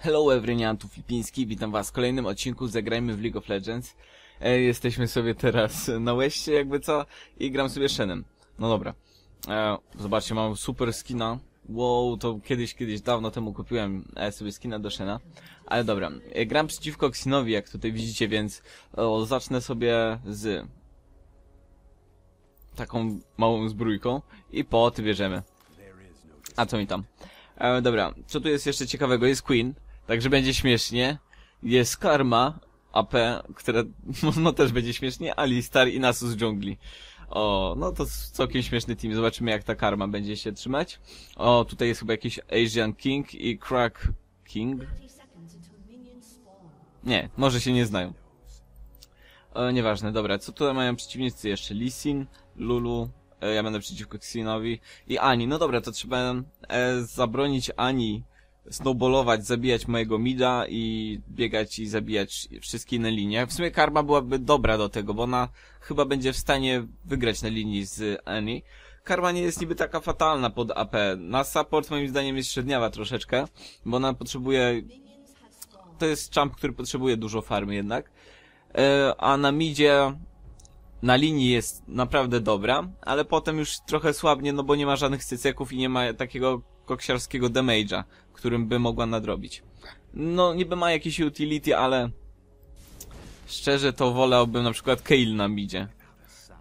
Hello everyone, tu Filipiński, witam was w kolejnym odcinku Zagrajmy w League of Legends. E, jesteśmy sobie teraz na Westie, jakby co, i gram sobie Shenem. No dobra. E, zobaczcie, mam super skina. Wow, to kiedyś, kiedyś, dawno temu kupiłem e, sobie skina do Shena. Ale dobra, e, gram przeciwko Xinowi, jak tutaj widzicie, więc o, zacznę sobie z taką małą zbrójką i po bierzemy. A co mi tam? E, dobra, co tu jest jeszcze ciekawego? Jest Queen, także będzie śmiesznie. Jest Karma, AP, które no też będzie śmiesznie, Alistar i Nasus dżungli. O, no to całkiem śmieszny team. Zobaczymy jak ta Karma będzie się trzymać. O, tutaj jest chyba jakiś Asian King i Crack King. Nie, może się nie znają. E, nieważne, dobra, co tutaj mają przeciwnicy jeszcze? Lisin, Lulu, e, ja będę przeciwko Xinowi i Ani. No dobra, to trzeba e, zabronić Ani snowballować, zabijać mojego mida i biegać i zabijać wszystkie inne linie. W sumie Karma byłaby dobra do tego, bo ona chyba będzie w stanie wygrać na linii z Ani. Karma nie jest niby taka fatalna pod AP. Na support moim zdaniem jest średniawa troszeczkę, bo ona potrzebuje... To jest champ, który potrzebuje dużo farmy jednak. E, a na midzie na linii jest naprawdę dobra, ale potem już trochę słabnie, no bo nie ma żadnych cyceków i nie ma takiego koksiarskiego damage'a, którym by mogła nadrobić. No, niby ma jakieś utility, ale szczerze to wolałbym na przykład Kayle na midzie.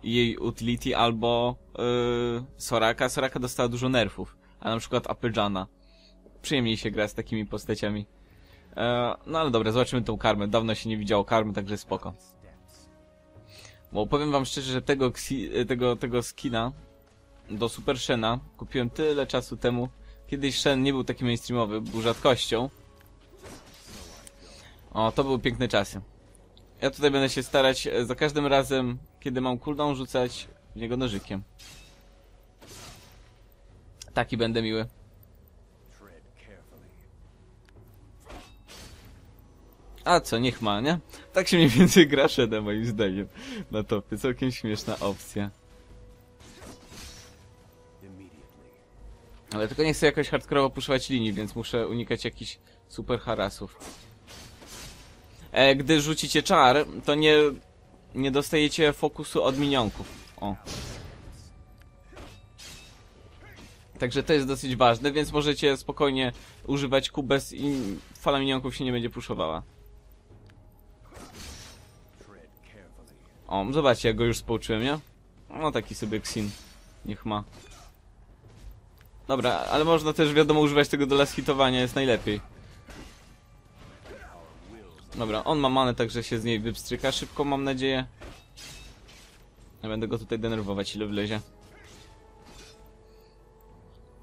Jej utility albo yy, Soraka. Soraka dostała dużo nerfów, a na przykład Apple'Jana. Przyjemniej się gra z takimi postaciami. E, no ale dobra, zobaczymy tą karmę. Dawno się nie widziało karmy, także spoko. Bo powiem wam szczerze, że tego, tego, tego skina do Super Shena kupiłem tyle czasu temu. Kiedyś Shen nie był taki mainstreamowy, był rzadkością. O, to były piękne czasy. Ja tutaj będę się starać za każdym razem, kiedy mam cooldown, rzucać w niego nożykiem. Taki będę miły. A co, niech ma, nie? Tak się mniej więcej gra Shedem, moim zdaniem. Na topie, całkiem śmieszna opcja. Ale tylko nie chcę jakoś hardkorowo puszować linii, więc muszę unikać jakichś super harasów. E, gdy rzucicie czar, to nie, nie dostajecie fokusu od minionków. O. Także to jest dosyć ważne, więc możecie spokojnie używać kubes i fala minionków się nie będzie puszowała. O, zobaczcie, jak go już społczyłem, nie? No taki sobie Xin. Niech ma. Dobra, ale można też wiadomo używać tego do last hitowania, jest najlepiej. Dobra, on ma manę, także się z niej wypstryka szybko, mam nadzieję. Ja będę go tutaj denerwować, ile wlezie.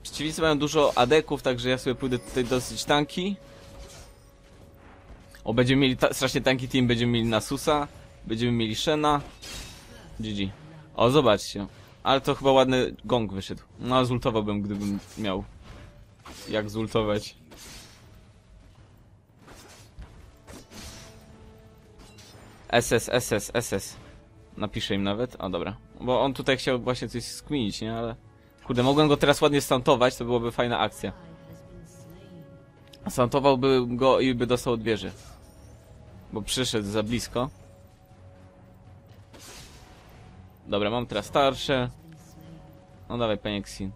Przeciwnicy mają dużo adeków, także ja sobie pójdę tutaj dosyć tanki. O, będziemy mieli ta strasznie tanki team, będziemy mieli Nasusa. Będziemy mieli Shena. GG. O, zobaczcie. Ale to chyba ładny gong wyszedł. No, zultowałbym, gdybym miał jak zultować. SS, SS, SS. Napiszę im nawet. O, dobra. Bo on tutaj chciał właśnie coś skminić, nie? Ale... Kurde, mogłem go teraz ładnie stantować, to byłoby fajna akcja. Stantowałbym go i by dostał od wieży. Bo przyszedł za blisko. Dobra, mam teraz starsze. No dawaj, panie Xin.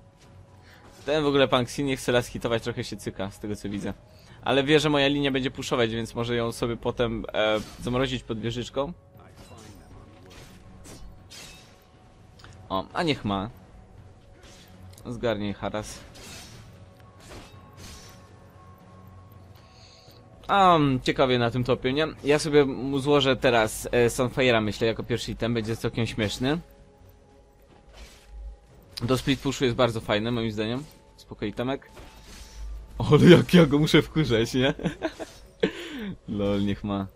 Ten w ogóle pan Xin nie chce las hitować, trochę się cyka, z tego co widzę. Ale wie, że moja linia będzie puszować, więc może ją sobie potem e, zamrozić pod wieżyczką. O, a niech ma. Zgarnij haras. A, ciekawie na tym topie, nie? Ja sobie złożę teraz e, Sunfire'a, myślę, jako pierwszy item, będzie całkiem śmieszny. Do split pushu jest bardzo fajny, moim zdaniem. Spokojny itemek. Ale jak ja go muszę wkurzać, nie? Lol, niech ma.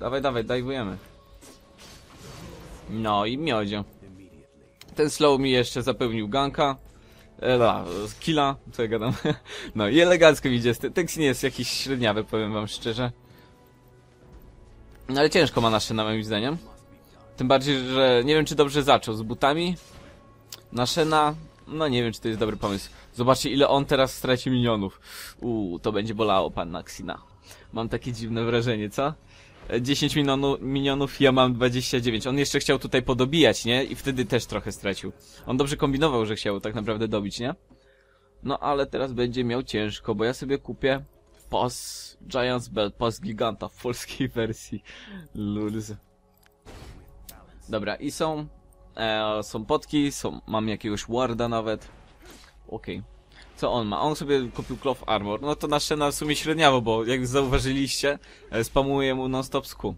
Dawaj, dawaj, dajwujemy. No i miodzio. Ten slow mi jeszcze zapełnił ganka. E, no, killa, co ja gadam. No i elegancko idzie. Tekst nie jest jakiś średniawy, powiem wam szczerze. No ale ciężko ma nasze, na moim zdaniem. Tym bardziej, że nie wiem, czy dobrze zaczął z butami. Naszena, No nie wiem, czy to jest dobry pomysł. Zobaczcie, ile on teraz straci minionów. Uuu, to będzie bolało pan Naxina. Mam takie dziwne wrażenie, co? E, 10 milionu, minionów, ja mam 29. On jeszcze chciał tutaj podobijać, nie? I wtedy też trochę stracił. On dobrze kombinował, że chciał tak naprawdę dobić, nie? No ale teraz będzie miał ciężko, bo ja sobie kupię POS Giants Belt, POS Giganta w polskiej wersji. Lulz. Dobra, i są e, są potki, są, mam jakiegoś warda nawet. Okej. Co on ma? On sobie kupił Cloth Armor. No to nasze na w sumie średniawo, bo jak zauważyliście, e, spamuję mu non-stop Q.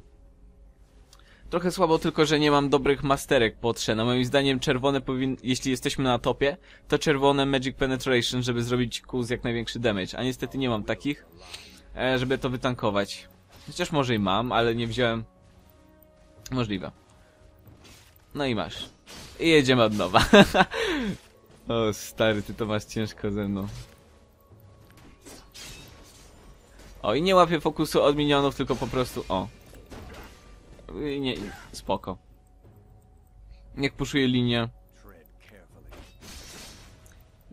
Trochę słabo tylko, że nie mam dobrych masterek pod Shena. Moim zdaniem czerwone powin... Jeśli jesteśmy na topie, to czerwone Magic Penetration, żeby zrobić Q z jak największy damage. A niestety nie mam takich, e, żeby to wytankować. Chociaż może i mam, ale nie wziąłem... Możliwe. No i masz. I jedziemy od nowa. o stary, ty to masz ciężko ze mną. O i nie łapię fokusu od minionów, tylko po prostu o. I nie, spoko. Niech puszuje linię.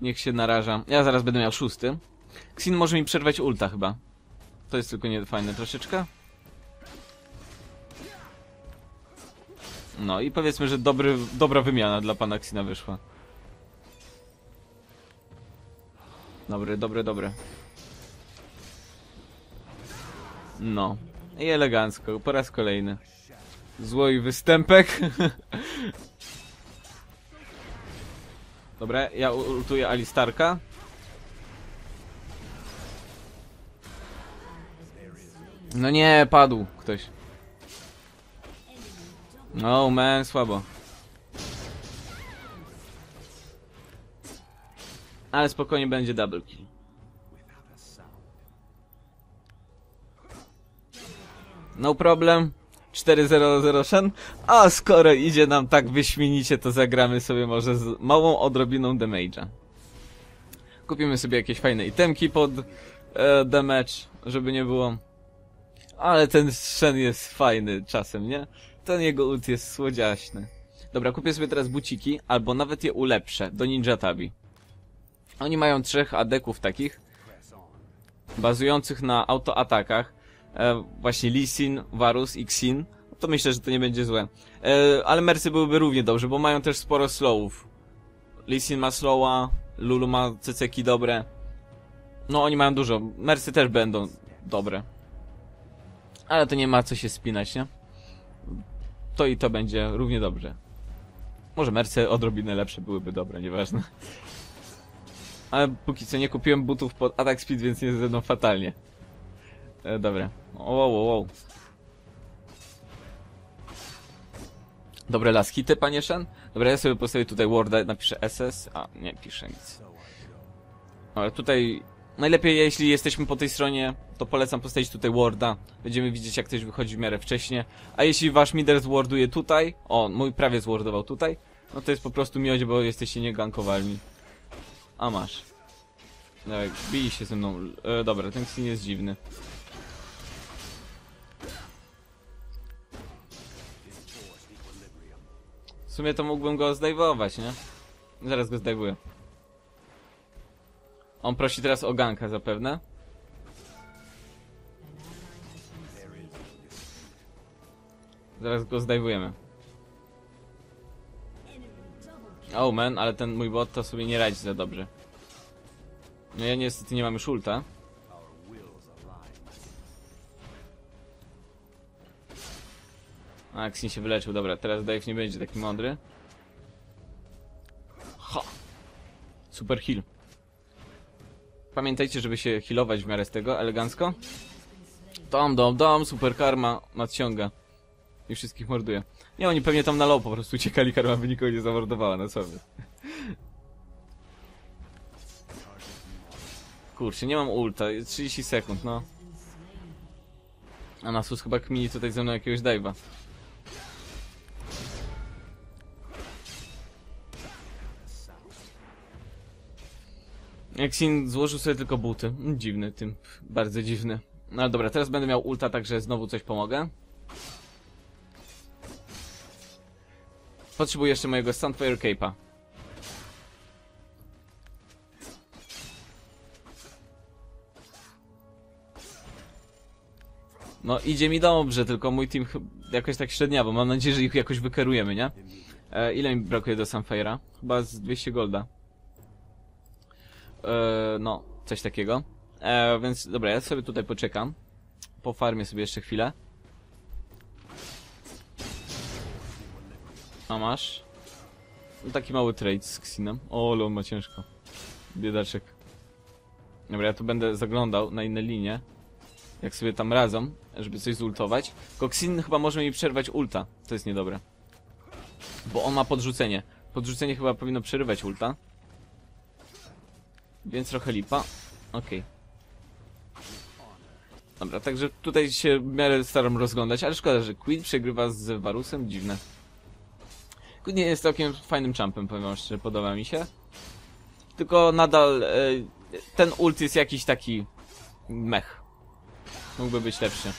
Niech się naraża. Ja zaraz będę miał szósty. Xin może mi przerwać ulta chyba. To jest tylko niefajne troszeczkę. No i powiedzmy, że dobry, dobra wymiana dla pana Xina wyszła. Dobry, dobry, dobry. No. I elegancko, po raz kolejny. Złoj występek. Dobra, ja ultuję Alistarka. No nie, padł ktoś. No man, słabo. Ale spokojnie będzie double kill. No problem. 4-0-0 Shen. A skoro idzie nam tak wyśmienicie, to zagramy sobie może z małą odrobiną damage'a. Kupimy sobie jakieś fajne itemki pod e, damage, żeby nie było. Ale ten Shen jest fajny czasem, nie? Ten jego ult jest słodziaśny. Dobra, kupię sobie teraz buciki, albo nawet je ulepszę do Ninja Tabi. Oni mają trzech adeków takich, bazujących na autoatakach. E, właśnie Lee Sin, Varus i Xin. To myślę, że to nie będzie złe. E, ale Mercy byłyby równie dobrze, bo mają też sporo slowów. Lee Sin ma slowa, Lulu ma ceceki dobre. No, oni mają dużo. Mercy też będą dobre. Ale to nie ma co się spinać, nie? To i to będzie równie dobrze. Może Mercy odrobinę lepsze byłyby dobre, nieważne. Ale póki co nie kupiłem butów pod atak speed, więc nie będą fatalnie. E, dobra. Wow, wow, wow. Dobre las hity, panie Shen. Dobra, ja sobie postawię tutaj Worda, napiszę SS. A, nie piszę nic. Ale tutaj... Najlepiej, jeśli jesteśmy po tej stronie, to polecam postawić tutaj Worda. Będziemy widzieć, jak ktoś wychodzi w miarę wcześnie. A jeśli wasz mider zworduje tutaj... O, mój prawie zwordował tutaj. No to jest po prostu miodzie, bo jesteście niegankowalni. A masz. Dawaj, bij się ze mną. E, dobra, ten Xin jest dziwny. W sumie to mógłbym go zdejwować, nie? Zaraz go zdejwuję. On prosi teraz o ganka zapewne. Zaraz go zdejwujemy. Oh man, ale ten mój bot to sobie nie radzi za dobrze. No ja niestety nie mam już ulta. A, Xin się wyleczył, dobra, teraz Dave nie będzie taki mądry. Ha! Super heal. Pamiętajcie, żeby się healować w miarę z tego, elegancko. Dom, dom, dom, super karma nadciąga. I wszystkich morduje. Nie, oni pewnie tam na low po prostu uciekali, karma by nikogo nie zamordowała, no co Kurczę, nie mam ulta, jest 30 sekund, no. A Nasus chyba kmini tutaj ze mną jakiegoś dive'a. Xin złożył sobie tylko buty. Mm, Dziwny tym, bardzo dziwny. No ale dobra, teraz będę miał ulta, także znowu coś pomogę. Potrzebuję jeszcze mojego Sunfire Cape'a. No idzie mi dobrze, tylko mój team jakoś tak średniawo. Mam nadzieję, że ich jakoś wykerujemy, nie? E, ile mi brakuje do Sunfire'a? Chyba z 200 golda. E, no, coś takiego. E, więc dobra, ja sobie tutaj poczekam. Po farmie sobie jeszcze chwilę. A masz? No, taki mały trade z Xinem. O, ale on ma ciężko. Biedaczek. Dobra, ja tu będę zaglądał na inne linie. Jak sobie tam radzą, żeby coś zultować. Koksin chyba może mi przerwać ulta. To jest niedobre. Bo on ma podrzucenie. Podrzucenie chyba powinno przerywać ulta. Więc trochę lipa. Okej. Dobra, także tutaj się w miarę staram rozglądać, ale szkoda, że Queen przegrywa z Varusem. Dziwne. Queen jest całkiem fajnym champem, powiem szczerze, podoba mi się. Tylko nadal e, ten ult jest jakiś taki mech. Mógłby być lepszy.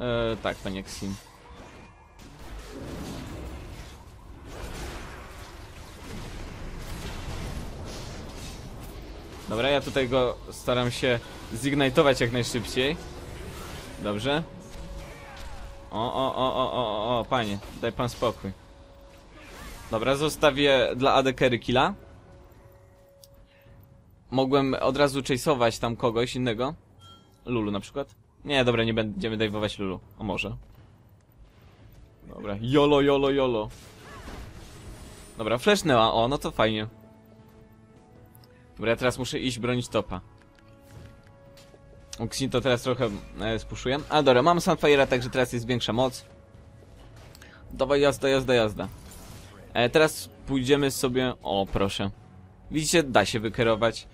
E, tak, panie Xin. Dobra, ja tutaj go staram się zignitować jak najszybciej. Dobrze. O, o, o, o, o, o, o, panie, daj pan spokój. Dobra, zostawię dla AD carry killa. Mogłem od razu chase'ować tam kogoś innego. Lulu na przykład. Nie, dobra, nie będziemy dajwować Lulu. O może. Dobra, jolo, jolo, jolo. Dobra, flashnęła, o, no to fajnie. Dobra, ja teraz muszę iść bronić topa. Uxin to teraz trochę e, spuszuję. Ale dobra, mam Sunfire'a, także teraz jest większa moc. Dawaj, jazda, jazda, jazda. E, teraz pójdziemy sobie... O, proszę. Widzicie, da się wykierować.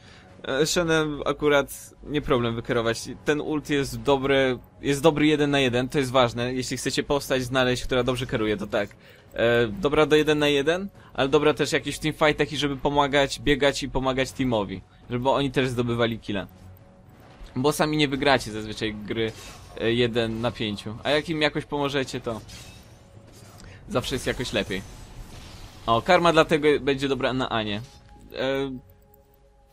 E, Shenem akurat nie problem wykierować. Ten ult jest dobry, jest dobry jeden na jeden, to jest ważne. Jeśli chcecie postać znaleźć, która dobrze kieruje, to tak. E, dobra do jeden na jeden, ale dobra też jakiś w teamfightach i żeby pomagać, biegać i pomagać teamowi. Żeby oni też zdobywali killa. Bo sami nie wygracie zazwyczaj gry e, 1 na 5. A jak im jakoś pomożecie, to zawsze jest jakoś lepiej. O, karma dlatego będzie dobra na Anię. E,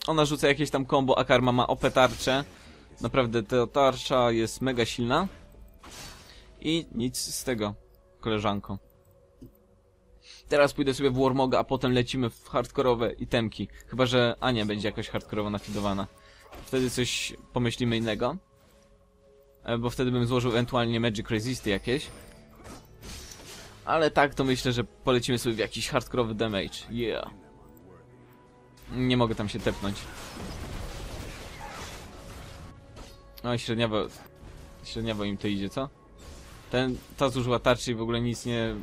ona rzuca jakieś tam combo, a karma ma OP tarczę. Naprawdę ta tarcza jest mega silna. I nic z tego, koleżanko. Teraz pójdę sobie w Warmoga, a potem lecimy w hardkorowe itemki. Chyba, że Ania będzie jakoś hardkorowo nafidowana. Wtedy coś pomyślimy innego. E, Bo wtedy bym złożył ewentualnie Magic Resisty jakieś. Ale tak, to myślę, że polecimy sobie w jakiś hardkorowy damage. Yeah. Nie mogę tam się tepnąć. No średniawo... Średniawo im to idzie, co? Ten, ta zużyła tarczy i w ogóle nic nie...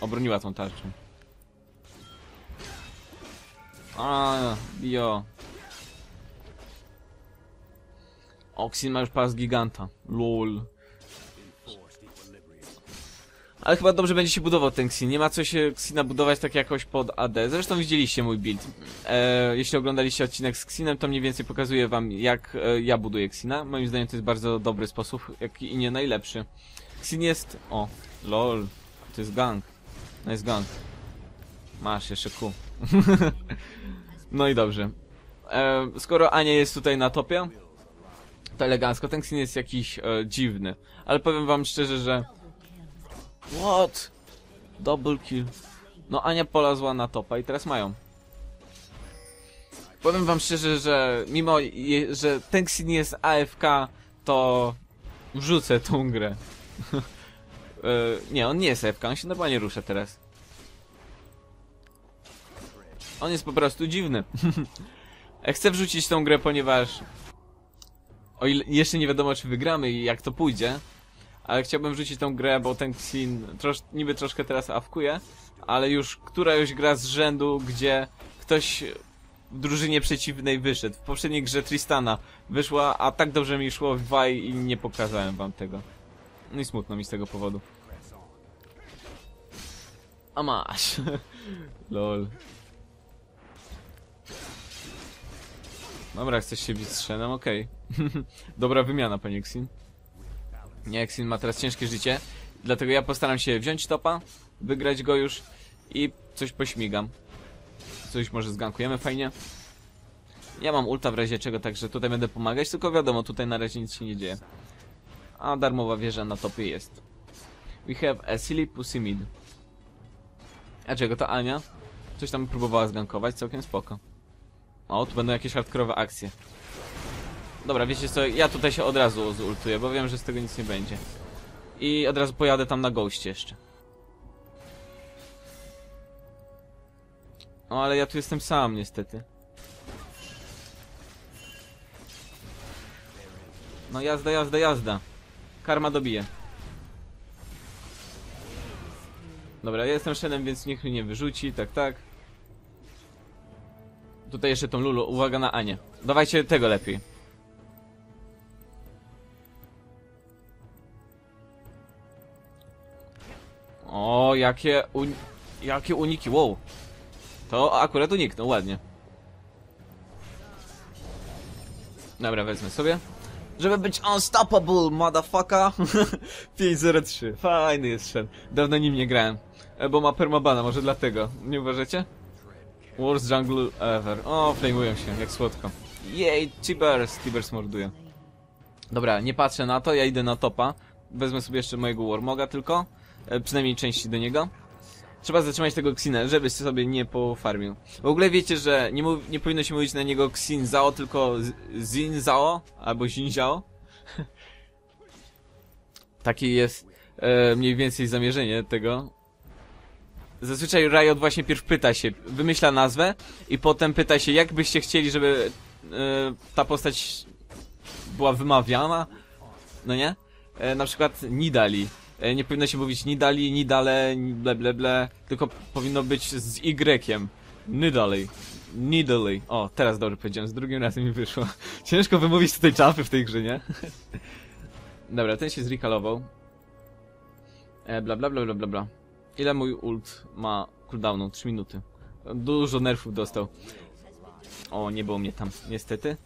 obroniła tą tarczą. A, bio. Oxin ma już pas giganta. Lol. Ale chyba dobrze będzie się budował ten Xin. Nie ma co się Xina budować tak jakoś pod AD. Zresztą widzieliście mój build. E, jeśli oglądaliście odcinek z Xinem, to mniej więcej pokazuję wam jak e, ja buduję Xina. Moim zdaniem to jest bardzo dobry sposób, jak i nie najlepszy. Xin jest... O, lol. To jest gang. Nice gang. Masz jeszcze Q. no i dobrze. E, skoro Ania jest tutaj na topie, to elegancko. Ten Xin jest jakiś e, dziwny. Ale powiem wam szczerze, że... What? Double kill. No Ania polazła na topa i teraz mają. Powiem wam szczerze, że mimo, je, że ten Xin jest AFK, to wrzucę tą grę. E, nie, on nie jest AFK, on się normalnie rusza teraz. On jest po prostu dziwny. Chcę wrzucić tą grę, ponieważ o ile jeszcze nie wiadomo, czy wygramy i jak to pójdzie, ale chciałbym wrzucić tą grę, bo ten Xin trosz, niby troszkę teraz awkuje, ale już któraś gra z rzędu, gdzie ktoś w drużynie przeciwnej wyszedł. W poprzedniej grze Tristana wyszła, a tak dobrze mi szło w Waj i nie pokazałem wam tego. No i smutno mi z tego powodu. A masz. Lol. Dobra, chcesz się bić z Shenem? Okej. Dobra wymiana, panie Xin. Nie, Xin ma teraz ciężkie życie, dlatego ja postaram się wziąć topa, wygrać go już i coś pośmigam. Coś może zgankujemy fajnie. Ja mam ulta w razie czego, także tutaj będę pomagać, tylko wiadomo, tutaj na razie nic się nie dzieje. A darmowa wieża na topie jest. We have a silly pussy mid. A czego to Ania? Coś tam próbowała zgankować, całkiem spoko. O, tu będą jakieś hardkorowe akcje. Dobra, wiecie co, ja tutaj się od razu zultuję, bo wiem, że z tego nic nie będzie. I od razu pojadę tam na goście jeszcze. O, ale ja tu jestem sam niestety. No jazda, jazda, jazda. Karma dobije. Dobra, ja jestem Shenem, więc niech mnie nie wyrzuci, tak, tak. Tutaj jeszcze tą Lulu, uwaga na Anię. Dawajcie tego lepiej. O, jakie un... jakie uniki, wow. To akurat uniknął, ładnie. Dobra, wezmę sobie. Żeby być unstoppable, motherfucker. 503. Fajny jest Shen. Dawno nim nie grałem. E, Bo ma permabana, może dlatego. Nie uważacie? Worst jungle ever. O, flamują się, jak słodko. Jej, Tibers. Tibers morduje. Dobra, nie patrzę na to, ja idę na topa. Wezmę sobie jeszcze mojego Warmoga tylko. E, przynajmniej części do niego. Trzeba zatrzymać tego Xinę, żebyś sobie nie pofarmił. W ogóle wiecie, że nie, mów, nie powinno się mówić na niego Xin Zao, tylko Zin Zao albo Xin Zhao. Takie jest e, mniej więcej zamierzenie tego. Zazwyczaj Riot właśnie pierw pyta się, wymyśla nazwę i potem pyta się, jak byście chcieli, żeby e, ta postać była wymawiana, no nie? E, na przykład Nidali. E, nie powinno się mówić Nidali, Nidale, ni- ble ble ble, tylko powinno być z Y. Nidali. Nidali. O, teraz dobrze powiedziałem, z drugim razem mi wyszło. Ciężko wymówić tutaj czapy w tej grze, nie? Dobra, ten się zrekalował. E, bla bla bla bla bla bla. Ile mój ult ma cooldownu? 3 minuty. Dużo nerfów dostał. O, nie było mnie tam, niestety.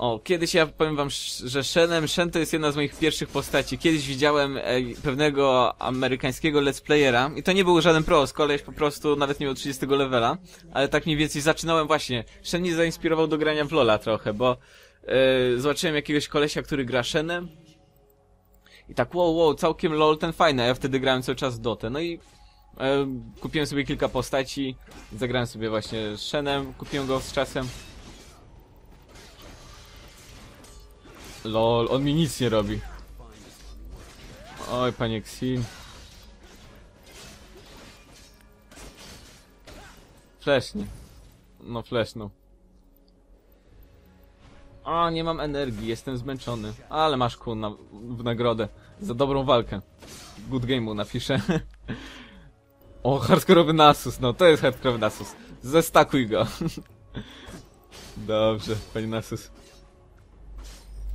O, kiedyś ja powiem wam, że Shenem, Shen to jest jedna z moich pierwszych postaci. Kiedyś widziałem e, pewnego amerykańskiego let's playera i to nie był żaden pros, koleś po prostu nawet nie miał 30 levela, ale tak mniej więcej zaczynałem właśnie. Shen mnie zainspirował do grania w Lola trochę, bo e, zobaczyłem jakiegoś kolesia, który gra Shenem i tak wow, wow, całkiem LOL ten fajny, ja wtedy grałem cały czas Dotę, no i e, kupiłem sobie kilka postaci, zagrałem sobie właśnie Shenem, kupiłem go z czasem. Lol, on mi nic nie robi. Oj, panie Xin. Flesznie. No, fleszną. A, nie mam energii, jestem zmęczony. Ale masz ku na, w nagrodę. Za dobrą walkę. Good game'u napiszę. o, hardkorowy Nasus, no to jest hardkorowy Nasus. Zestakuj go. Dobrze, panie Nasus.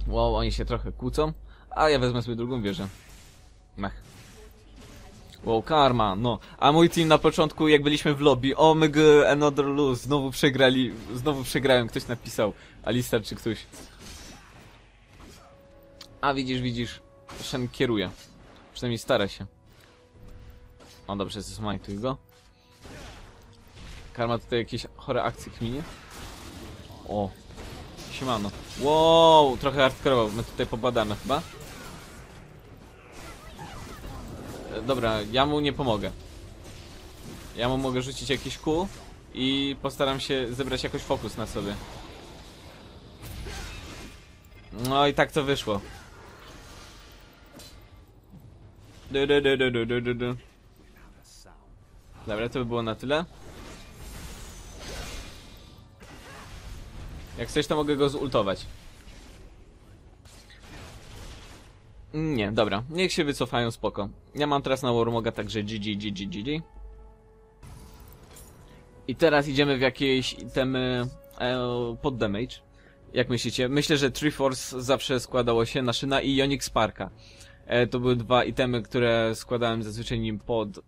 Wow, oni się trochę kłócą, a ja wezmę sobie drugą wieżę. Mech. Wow, karma, no. A mój team na początku, jak byliśmy w lobby, oh my god, another lose, znowu przegrali, znowu przegrałem, ktoś napisał. Alistar czy ktoś. A widzisz, widzisz, Shen kieruje. Przynajmniej stara się. O dobrze, zesmajtuj go. Karma tutaj jakieś chore akcje kminie. O, Siemano. Wow, trochę hardkorowo. My tutaj pobadamy chyba. E, Dobra, ja mu nie pomogę. Ja mu mogę rzucić jakiś kół i postaram się zebrać jakoś fokus na sobie. No i tak to wyszło. Du, du, du, du, du, du. Dobra, to by było na tyle. Jak chcesz, to mogę go zultować. Nie, dobra. Niech się wycofają, spoko. Ja mam teraz na Warmoga, także GG, GG, GG. I teraz idziemy w jakieś itemy e, pod damage. Jak myślicie? Myślę, że Triforce zawsze składało się na Szyna i Ionic Sparka. E, to były dwa itemy, które składałem zazwyczaj nim pod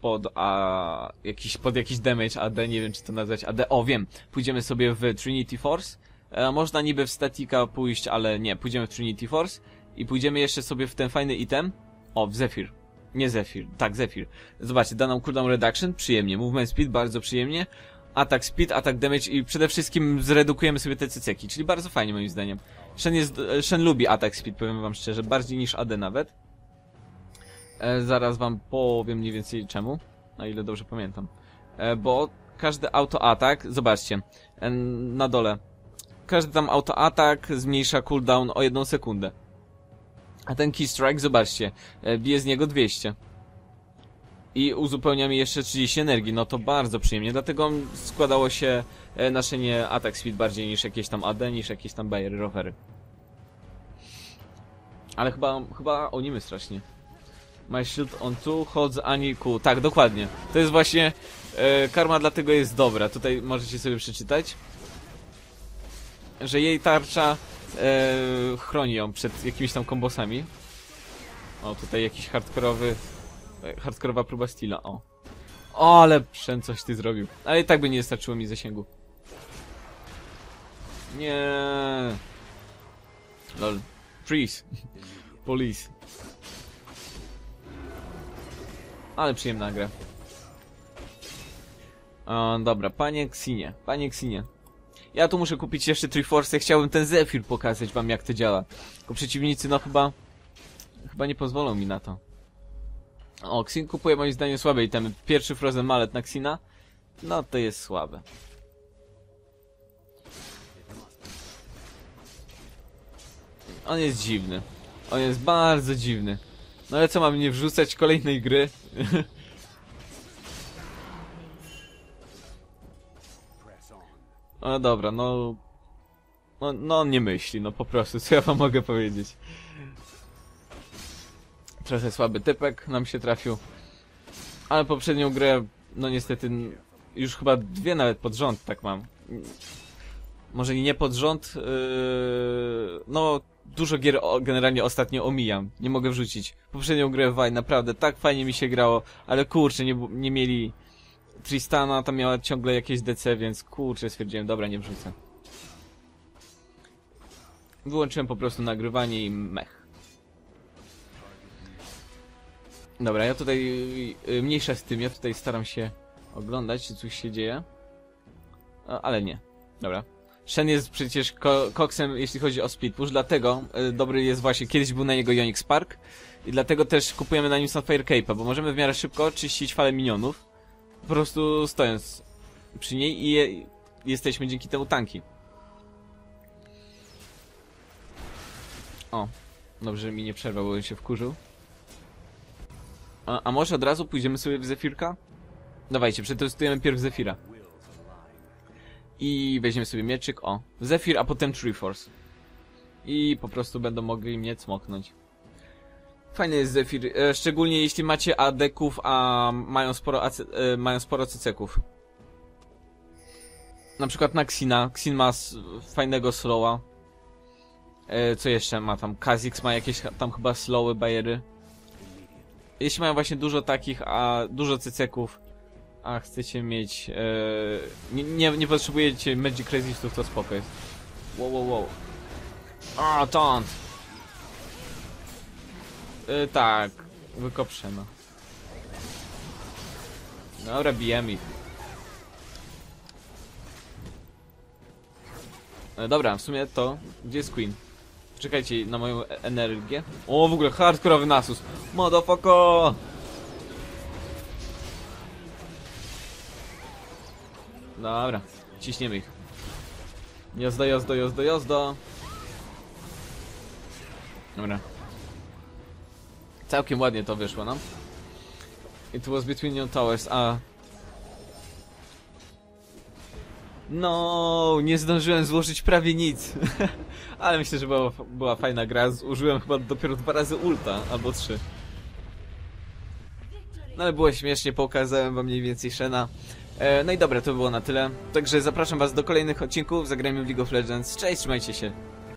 pod a jakiś pod jakiś damage AD, nie wiem czy to nazwać AD. O, wiem. Pójdziemy sobie w Trinity Force. E, można niby w Statika pójść, ale nie, pójdziemy w Trinity Force i pójdziemy jeszcze sobie w ten fajny item. O, w Zephyr. Nie Zephyr, tak Zephyr. Zobaczcie, da nam cooldown reduction, przyjemnie. Movement speed, bardzo przyjemnie. Atak speed, atak damage i przede wszystkim zredukujemy sobie te cyceki, czyli bardzo fajnie moim zdaniem. Shen, jest, e, Shen lubi atak speed, powiem wam szczerze, bardziej niż AD nawet. E, zaraz wam powiem mniej więcej czemu, na ile dobrze pamiętam. E, bo każdy autoatak, zobaczcie, e, na dole, każdy tam autoatak zmniejsza cooldown o jedną sekundę. A ten key strike, zobaczcie, e, bije z niego 200. I uzupełnia mi jeszcze 30 energii, no to bardzo przyjemnie, dlatego składało się e, naszenie atak speed bardziej niż jakieś tam AD, niż jakieś tam bajery, rowery. Ale chyba, chyba onimy strasznie. My on two holds ani Q. Tak, dokładnie. To jest właśnie, e, karma dlatego jest dobra. Tutaj możecie sobie przeczytać. Że jej tarcza e, chroni ją przed jakimiś tam kombosami. O, tutaj jakiś hardkorowy, e, hardkorowa próba stila, o. O, ale Shen coś ty zrobił. Ale i tak by nie starczyło mi zasięgu. Nie. Lol. Freeze. Police. Ale przyjemna gra. O, dobra, panie Xinie, panie Xinie. Ja tu muszę kupić jeszcze Triforce, chciałbym ten Zephyr pokazać wam jak to działa. Tylko przeciwnicy no chyba... Chyba nie pozwolą mi na to. O, Xin kupuje moim zdaniem słabe itemy. Pierwszy Frozen Mallet na Xina. No to jest słabe. On jest dziwny. On jest bardzo dziwny. No ale co, mam nie wrzucać kolejnej gry? No dobra, no... No, no on nie myśli, no po prostu, co ja wam mogę powiedzieć. Trochę słaby typek nam się trafił. Ale poprzednią grę, no niestety, już chyba dwie nawet pod rząd tak mam. Może i nie pod rząd, yy, no dużo gier generalnie ostatnio omijam. Nie mogę wrzucić. Poprzednią grę Waj naprawdę tak fajnie mi się grało, ale kurczę, nie, nie mieli Tristana, tam miała ciągle jakieś DC, więc kurczę stwierdziłem, dobra, nie wrzucę. Wyłączyłem po prostu nagrywanie i mech. Dobra, ja tutaj y, mniejsza z tym, ja tutaj staram się oglądać, czy coś się dzieje. Ale nie. Dobra. Shen jest przecież ko koksem, jeśli chodzi o speed push, dlatego y, dobry jest właśnie, kiedyś był na niego Ionix Spark i dlatego też kupujemy na nim Sunfire Cape'a, bo możemy w miarę szybko czyścić fale minionów, po prostu stojąc przy niej i je, jesteśmy dzięki temu tanki. O, dobrze, mi nie przerwał, bo bym się wkurzył. A, a może od razu pójdziemy sobie w Zefirka? Dawajcie, przetestujemy pierw Zefira. I weźmiemy sobie mieczyk, o. Zephyr, a potem Triforce. I po prostu będą mogli mnie cmoknąć. Fajny jest Zephyr, e, szczególnie jeśli macie adeków, a mają sporo, AC, e, mają sporo ceceków. Na przykład na Xina. Xin ma fajnego slowa. E, co jeszcze ma tam? Kha'Zix ma jakieś tam chyba slowy bajery. Jeśli mają właśnie dużo takich, a dużo ceceków, a chcecie mieć... E, nie, nie, potrzebujecie Magic Resistów, to spoko jest. Wow, wow, wow. A, taunt! E, tak, wykoprzę, no. Dobra, bijemy ich. E, dobra, w sumie to... Gdzie jest Queen? Czekajcie na moją energię. O, w ogóle hardkorowy Nasus. Motherfucker! Dobra, ciśniemy ich. Jazda, jazda, jazda, jazda. Dobra. Całkiem ładnie to wyszło nam. It was between your towers, a... No, nie zdążyłem złożyć prawie nic. Ale myślę, że była, była fajna gra. Zużyłem chyba dopiero dwa razy ulta, albo trzy. No ale było śmiesznie, pokazałem wam mniej więcej Shena. E, no i dobra, to było na tyle. Także zapraszam was do kolejnych odcinków. Zagrajmy w League of Legends. Cześć, trzymajcie się.